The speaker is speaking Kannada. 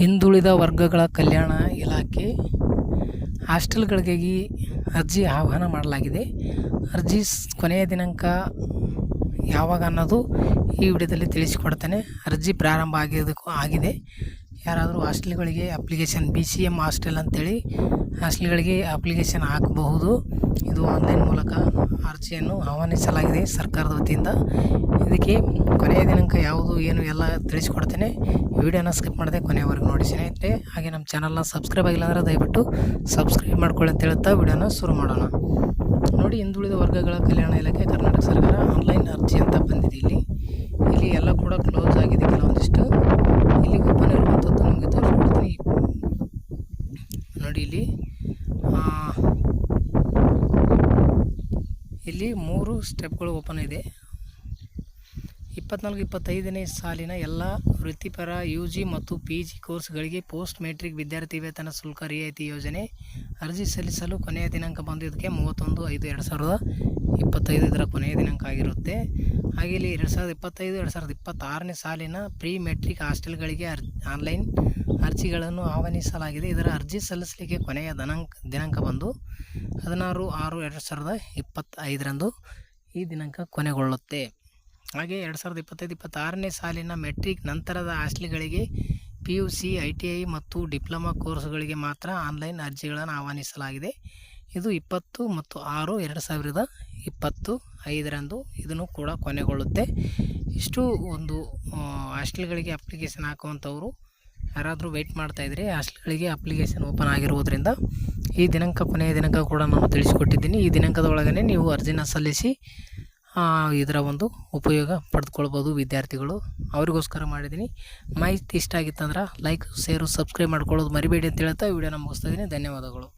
ಹಿಂದುಳಿದ ವರ್ಗಗಳ ಕಲ್ಯಾಣ ಇಲಾಖೆ ಹಾಸ್ಟೆಲ್ಗಳಿಗಾಗಿ ಅರ್ಜಿ ಆಹ್ವಾನ ಮಾಡಲಾಗಿದೆ. ಅರ್ಜಿ ಕೊನೆಯ ದಿನಾಂಕ ಯಾವಾಗ ಅನ್ನೋದು ಈ ವಿಡಿಯೋದಲ್ಲಿ ತಿಳಿಸಿಕೊಡ್ತೇನೆ. ಅರ್ಜಿ ಪ್ರಾರಂಭ ಆಗಿದ್ದಕ್ಕೂ ಆಗಿದೆ. ಯಾರಾದರೂ ಹಾಸ್ಟೆಲ್ಗಳಿಗೆ application, B C M hostel ಅಂತೇಳಿ ಹಾಸ್ಟೆಲ್ಗಳಿಗೆ ಅಪ್ಲಿಕೇಶನ್ ಹಾಕಬಹುದು. ಇದು ಆನ್ಲೈನ್ ಮೂಲಕ ಅರ್ಜಿಯನ್ನು ಆಹ್ವಾನಿಸಲಾಗಿದೆ ಸರ್ಕಾರದ ವತಿಯಿಂದ. ಇದಕ್ಕೆ ಕೊನೆಯ ದಿನಾಂಕ ಯಾವುದು, ಏನು ಎಲ್ಲ ತಿಳಿಸ್ಕೊಡ್ತೇನೆ. ವಿಡಿಯೋನ ಸ್ಕಿಪ್ ಮಾಡದೆ ಕೊನೆಯವರೆಗೂ ನೋಡಿ ಸ್ನೇಹಿತರೆ. ಹಾಗೆ ನಮ್ಮ ಚಾನಲ್ನ ಸಬ್ಸ್ಕ್ರೈಬ್ ಆಗಿಲ್ಲ ಅಂದರೆ ದಯವಿಟ್ಟು ಸಬ್ಸ್ಕ್ರೈಬ್ ಮಾಡ್ಕೊಳ್ಳಿ ಅಂತ ಹೇಳ್ತಾ ವಿಡಿಯೋನ ಶುರು ಮಾಡೋಣ. ನೋಡಿ, ಹಿಂದುಳಿದ ವರ್ಗಗಳ ಕಲ್ಯಾಣ ಇಲಾಖೆ, ಕರ್ನಾಟಕ ಸರ್ಕಾರ ಆನ್ಲೈನ್ ಅರ್ಜಿ ಅಂತ ಬಂದಿದೆ ಇಲ್ಲಿ. ಇಲ್ಲಿ ಎಲ್ಲ ಕೂಡ ಕ್ಲೋಸ್ ಆಗಿದೆ ಕೆಲವೊಂದಿಷ್ಟು. ಇಲ್ಲಿ ಓಪನ್ ಇರುವಂಥದ್ದು ನಿಮಗೆ ತೋರಿಸ್ಕೊಡ್ತೀನಿ. ನೋಡಿ ಇಲ್ಲಿ ಇಲ್ಲಿ ಮೂರು ಸ್ಟೆಪ್ಗಳು ಓಪನ್ ಇದೆ. ಇಪ್ಪತ್ನಾಲ್ಕು, ಇಪ್ಪತ್ತೈದನೇ ಸಾಲಿನ ಎಲ್ಲ ವೃತ್ತಿಪರ ಯು ಜಿ ಮತ್ತು ಪಿ ಜಿ ಕೋರ್ಸ್ಗಳಿಗೆ ಪೋಸ್ಟ್ ಮೆಟ್ರಿಕ್ ವಿದ್ಯಾರ್ಥಿ ವೇತನ ಶುಲ್ಕ ರಿಯಾಯಿತಿ ಯೋಜನೆ ಅರ್ಜಿ ಸಲ್ಲಿಸಲು ಕೊನೆಯ ದಿನಾಂಕ ಬಂದು ಇದಕ್ಕೆ ಮೂವತ್ತೊಂದು, ಐದು, ಎರಡು ಸಾವಿರದ ಇಪ್ಪತ್ತೈದು ಇದರ ಕೊನೆಯ ದಿನಾಂಕ ಆಗಿರುತ್ತೆ. ಹಾಗೆ ಇಲ್ಲಿ ಎರಡು ಸಾವಿರದ ಇಪ್ಪತ್ತೈದು, ಎರಡು ಸಾವಿರದ ಇಪ್ಪತ್ತಾರನೇ ಸಾಲಿನ ಪ್ರೀ ಮೆಟ್ರಿಕ್ ಹಾಸ್ಟೆಲ್ಗಳಿಗೆ ಅರ್, ಆನ್ಲೈನ್ ಅರ್ಜಿಗಳನ್ನು ಆಹ್ವಾನಿಸಲಾಗಿದೆ. ಇದರ ಅರ್ಜಿ ಸಲ್ಲಿಸಲಿಕ್ಕೆ ಕೊನೆಯ ದಿನಾಂಕ ದಿನಾಂಕ ಬಂದು ಹದಿನಾರು, ಆರು, ಎರಡು ಸಾವಿರದ ಇಪ್ಪತ್ತೈದರಂದು ಈ ದಿನಾಂಕ ಕೊನೆಗೊಳ್ಳುತ್ತೆ. ಹಾಗೆ ಎರಡು ಸಾವಿರದ ಇಪ್ಪತ್ತೈದು, ಇಪ್ಪತ್ತಾರನೇ ಸಾಲಿನ ಮೆಟ್ರಿಕ್ ನಂತರದ ಹಾಸ್ಟೆಲ್ಗಳಿಗೆ P U C I T I ಮತ್ತು ಡಿಪ್ಲೊಮಾ ಕೋರ್ಸ್ಗಳಿಗೆ ಮಾತ್ರ ಆನ್ಲೈನ್ ಅರ್ಜಿಗಳನ್ನು ಆಹ್ವಾನಿಸಲಾಗಿದೆ. ಇದು ಇಪ್ಪತ್ತು ಮತ್ತು ಆರು ಎರಡು ಸಾವಿರದ ಇಪ್ಪತ್ತು, ಐದರಂದು ಇದನ್ನು ಕೂಡ ಕೊನೆಗೊಳ್ಳುತ್ತೆ. ಇಷ್ಟು ಒಂದು ಹಾಸ್ಟೆಲ್ಗಳಿಗೆ ಅಪ್ಲಿಕೇಶನ್ ಹಾಕುವಂಥವರು ಯಾರಾದರೂ ವೆಯ್ಟ್ ಮಾಡ್ತಾಯಿದ್ರೆ ಹಾಸ್ಟೆಲ್ಗಳಿಗೆ ಅಪ್ಲಿಕೇಶನ್ ಓಪನ್ ಆಗಿರುವುದರಿಂದ ಈ ದಿನಾಂಕ ಕೊನೆಯ ದಿನಾಂಕ ಕೂಡ ನಾನು ತಿಳಿಸಿಕೊಟ್ಟಿದ್ದೀನಿ. ಈ ದಿನಾಂಕದ ನೀವು ಅರ್ಜಿನ ಸಲ್ಲಿಸಿ ಇದರ ಒಂದು ಉಪಯೋಗ ಪಡೆದುಕೊಳ್ಬೋದು ವಿದ್ಯಾರ್ಥಿಗಳು. ಅವರಿಗೋಸ್ಕರ ಮಾಡಿದ್ದೀನಿ. ಮಾಹಿತಿ ಇಷ್ಟ ಆಗಿತ್ತಂದ್ರೆ ಲೈಕ್ ಶೇರು ಸಬ್ಸ್ಕ್ರೈಬ್ ಮಾಡ್ಕೊಳ್ಳೋದು ಮರಿಬೇಡಿ ಅಂತ ಹೇಳ್ತಾ ವಿಡಿಯೋನ ಮುಗಿಸ್ತಾ ಇದ್ದೀನಿ ಧನ್ಯವಾದಗಳು.